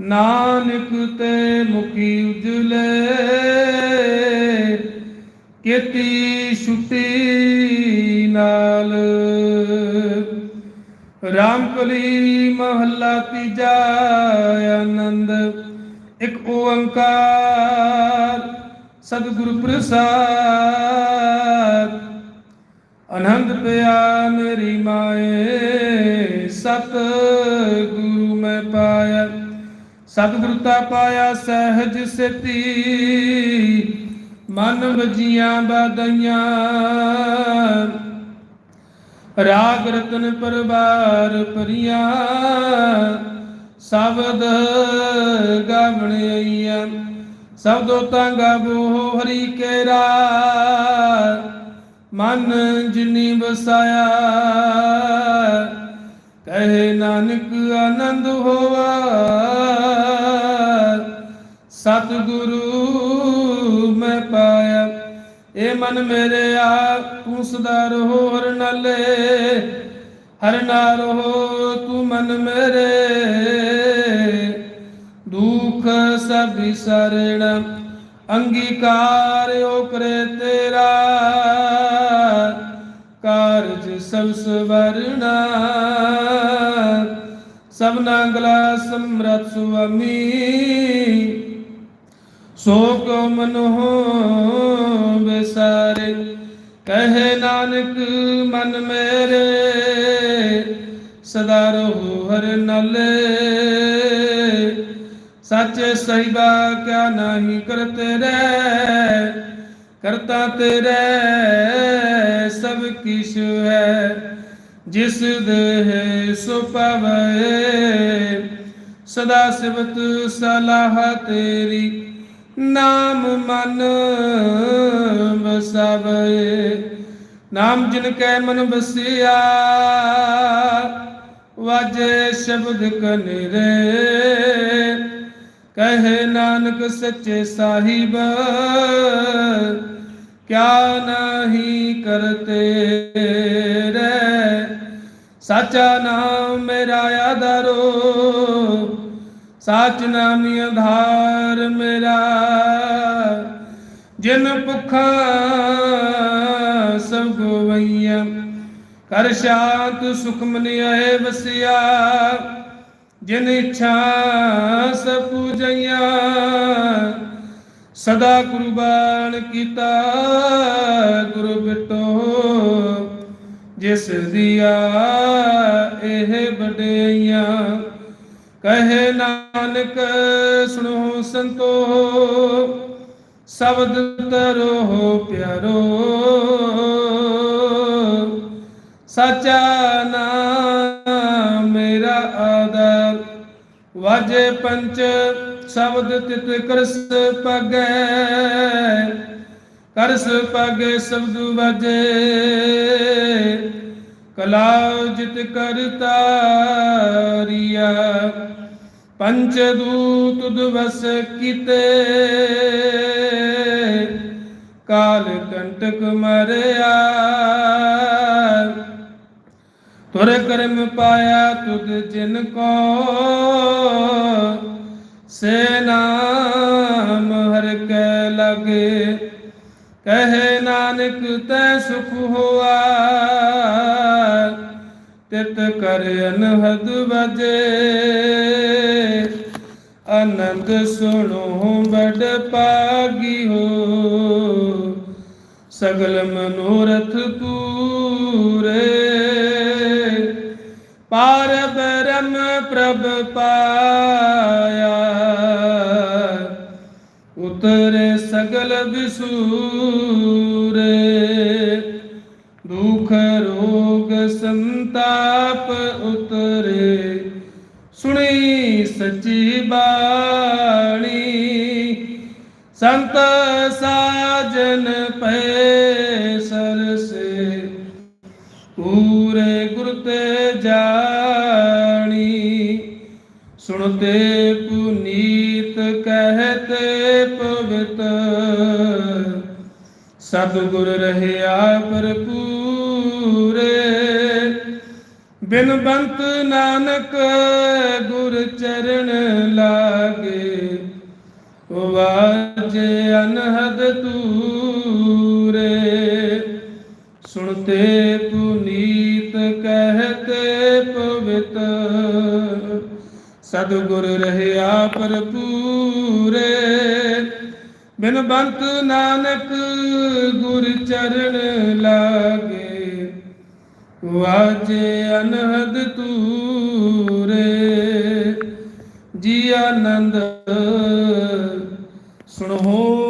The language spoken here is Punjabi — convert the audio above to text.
ਨਾਨਕ ਤੇ ਮੁਖੀ ਉਜਲੇ, ਕੀਤੀ ਛੁੱਟੀ ਨਾਲ। ਰਾਮ ਮਹੱਲਾ ਤੀਜਾ ਆਨੰਦ, ਇੱਕ ਓੰਕਾਰ। ਸਤਿਗੁਰ ਪ੍ਰਸਾਦ ਆਨੰਦ ਪਿਆ ਮੇਰੀ ਮਾਏ ਸਤ ਸਤਿਗੁਰੂ ਪਾਇਆ ਸਹਿਜ ਸਿਤੀ, ਮਨ ਵਜੀਆਂ ਬਾਦਈਆਂ। ਰਾਗ ਰਤਨ ਪਰਵਾਰ ਪਰੀਆਂ ਸ਼ਬਦ ਗਾਵਣ ਆਈਆਂ। ਸਬਦੋ ਤਾਂ ਗਾਵੋ ਹਰੀ ਕੇਰਾ, ਮਨ ਜਿਨੀ ਵਸਾਇਆ। ਕਹੇ ਨਾਨਕ ਆਨੰਦ ਹੋਵਾ ਸਤਿਗੁਰੂ ਮੈਂ ਪਾਇਆ। ਏ ਮਨ ਮੇਰੇ ਆ ਤੂੰ ਸਦਾ ਰਹੋ, ਹਰ ਨਾਲੇ, ਹਰ ਨਾ ਰਹੋ, ਤੂੰ ਮਨ ਮੇਰੇ। ਦੁਖ ਸਭ ਵਿਸਰਣ, ਅੰਗੀਕਾਰ ਓ ਕਰੇ ਤੇਰਾ। ਕਾਰਜ ਸਭ ਸਵਰਣਾ, ਸਭਨਾ ਗਲਾ ਸਮਰਤ ਸੁਆਮੀ। ਸੋ ਕੋ ਮਨ ਹੋ ਵਿਸਾਰੇ ਕਹੇ ਨਾਨਕ ਮਨ ਮੇਰੇ, ਸਦਾ ਰਹੋ ਹਰ ਨਾਲੇ। ਸੱਚ ਸਹਿਬਾ ਕਿਆ ਨਹੀਂ ਕਰਤੇ ਰਹਿ, ਕਰਤਾ ਤੇਰੇ ਸਭ ਕਿਛ ਹੈ। ਜਿਸ ਦੇਹ ਸੋ ਪਵੈ, ਸਦਾ ਸਿਵਤ ਸਲਾਹ ਤੇਰੀ। ਨਾਮ ਮਨ ਵਸਵੇ। ਨਾਮ ਜਿਨ ਕੈ ਮਨ ਵਸਿਆ, ਵਾਜੇ ਸ਼ਬਦ ਕਨਰੇ। ਕਹੇ ਨਾਨਕ ਸੱਚੇ ਸਾਹਿਬ, ਕਿਆ ਨਹੀਂ ਕਰਤੇ ਰੇ ਸਾਚਾ ਨਾਮ ਮੇਰਾ ਆਧਾਰੋ ਸਾਚ ਨਾਮੀ ਆਧਾਰ ਮੇਰਾ। ਜਿਨ ਭੁਖਾ ਸਭ ਗੋਵਈਆ, ਕਰ ਸ਼ਾਂਤ ਸੁਖ ਮਨ ਵਸਿਆ। ਜਿਨ ਇੱਛਾ ਸਭ ਪੂਜਈਆ, ਸਦਾ ਕੁਰਬਾਨ ਕੀਤਾ ਗੁਰੂ ਬਿਟੋ ਜਿਸ ਦੀਆ ਇਹ ਬਡਈਆਂ ਕਹੇ ਨਾਨਕ, ਸੁਣੋ ਸੰਤੋ। ਸ਼ਬਦ ਤਰੋ ਪਿਆਰੋ। ਸਚਾ ਨਾਮ ਮੇਰਾ ਆਦਰ। ਵਾਜੇ ਪੰਚ, ਸ਼ਬਦ ਤਿਤ ਕਰਸ ਪਗੈ। ਕਰਸ ਪਗੈ, ਸ਼ਬਦ ਵਾਜੇ। ਕਲਾਜਿਤ ਜਿਤ ਕਰਤਾ ਰੀਆ ਪੰਚ ਦੂਤ ਦਿਵਸ ਕੀਤੇ। ਕਾਲ ਕੰਟਕ ਮਰਿਆ, ਤੁਰ ਕਰਮ ਪਾਇਆ ਤੁਧ ਜਿਨ ਕੋ। ਸੇ ਨਾਮ ਹਰ ਕੈ ਲਗੇ। ਕਹੇ ਨਾਨਕ, ਤੈ ਸੁਖ ਹੋਆ। ਤਿਤ ਕਰ ਅਨਹਦ ਵਜੇ। ਆਨੰਦ ਸੁਣੋ ਬੜ ਪਾਗੀ ਹੋ ਸਗਲ ਮਨੋਰਥ ਪੂਰੇ। ਪਾਰ ਬ੍ਰਹਮ ਪ੍ਰਭ ਪਾਇਆ। ਉਤਰੇ ਸਗਲ ਵਿਸੂਰੇ। ਦੁਖ ਰੋਗ ਸੰਤਾਪ ਉਤਰੇ। ਸੁਣੀ ਸੱਚੀ ਬਾਣੀ। ਸੰਤ ਸਾਜਨ ਪੈ ਸਰਸੇ। ਪੂਰੇ ਗੁਰ ਤੇ ਜਾਣੀ। ਸੁਣਤੇ ਸਤਿਗੁਰ ਰਹਿਆ ਭਰਪੂਰੇ। ਬਿਨ ਬੰਤ ਨਾਨਕ ਗੁਰ ਚਰਨ ਲਾਗੇ। ਵਾਜੇ ਅਨਹਦ ਤੂਰੇ ਸੁਣਤੇ ਪੁਨੀਤ ਕਹਤੇ ਪਵਿੱਤ। ਸਤਿਗੁਰ ਰਹਿਆ ਭਰਪੂਰੇ। ਬਿਨ ਬੰਤ ਨਾਨਕ ਗੁਰ ਚਰਨ ਲਾਗੇ। ਵਾਜੇ ਅਨਹਦ ਤੂਰੇ ਜੀ ਆਨੰਦ ਸੁਣੋ।